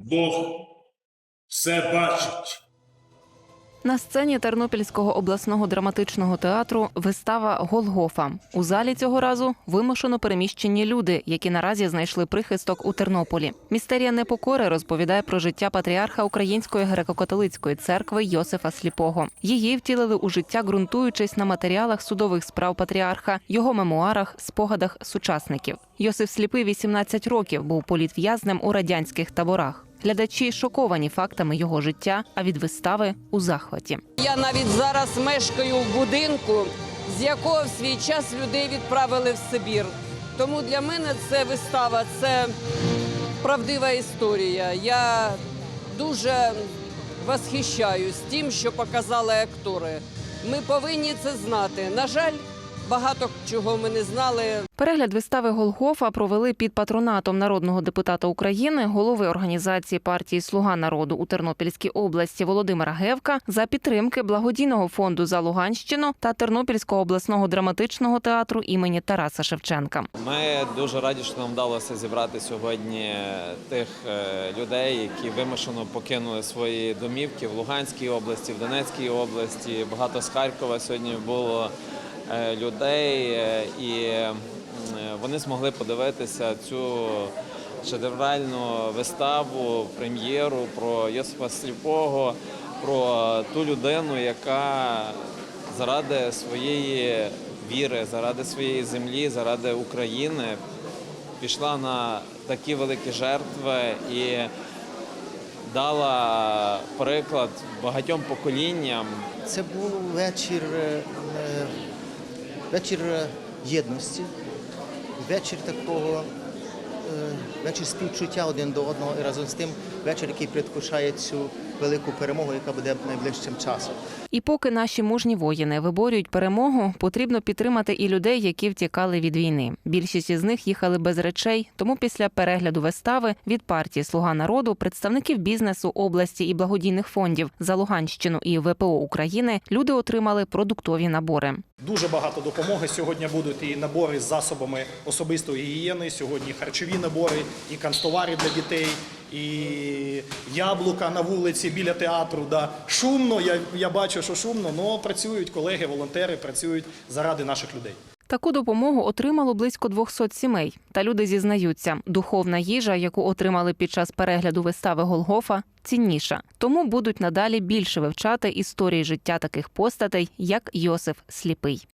Бог все бачить. На сцені Тернопільського обласного драматичного театру вистава Голгофа. У залі цього разу вимушено переміщені люди, які наразі знайшли прихисток у Тернополі. Містерія непокори розповідає про життя патріарха Української греко-католицької церкви Йосифа Сліпого. Її втілили у життя, ґрунтуючись на матеріалах судових справ патріарха, його мемуарах, спогадах сучасників. Йосиф Сліпий 18 років був політв'язнем у радянських таборах. Глядачі шоковані фактами його життя, а від вистави у захваті. Я навіть зараз мешкаю в будинку, з якого в свій час людей відправили в Сибір. Тому для мене це вистава, це правдива історія. Я дуже восхищаюсь тим, що показали актори. Ми повинні це знати. На жаль, багато чого ми не знали. Перегляд вистави Голгофа провели під патронатом народного депутата України, голови організації партії Слуга народу у Тернопільській області Володимира Гевка за підтримки благодійного фонду за Луганщину та Тернопільського обласного драматичного театру імені Тараса Шевченка. Ми дуже раді, що нам вдалося зібрати сьогодні тих е, людей, які вимушено покинули свої домівки в Луганській області, в Донецькій області. Багато з Харкова сьогодні було людей, е, і вони змогли подивитися цю шедевральну виставу, прем'єру про Йосифа Сліпого, про ту людину, яка заради своєї віри, заради своєї землі, заради України пішла на такі великі жертви і дала приклад багатьом поколінням. Це був вечір, е, е, вечір е, єдності, вечір такого, е, вечір співчуття один до одного і разом з тим вечір, який предвкушає цю велику перемогу, яка буде найближчим часом. І поки наші мужні воїни виборюють перемогу, потрібно підтримати і людей, які втікали від війни. Більшість із них їхали без речей. Тому після перегляду вистави від партії Слуга народу, представників бізнесу області і благодійних фондів за Луганщину і ВПО України люди отримали продуктові набори. Дуже багато допомоги. Сьогодні будуть і набори з засобами особистої гігієни, сьогодні харчові набори, і канцтовари для дітей, і яблука на вулиці біля театру. Да. Шумно, я, я бачу, що шумно, але працюють колеги, волонтери, працюють заради наших людей. Таку допомогу отримало близько 200 сімей. Та люди зізнаються, духовна їжа, яку отримали під час перегляду вистави Голгофа, цінніша. Тому будуть надалі більше вивчати історії життя таких постатей, як Йосиф Сліпий.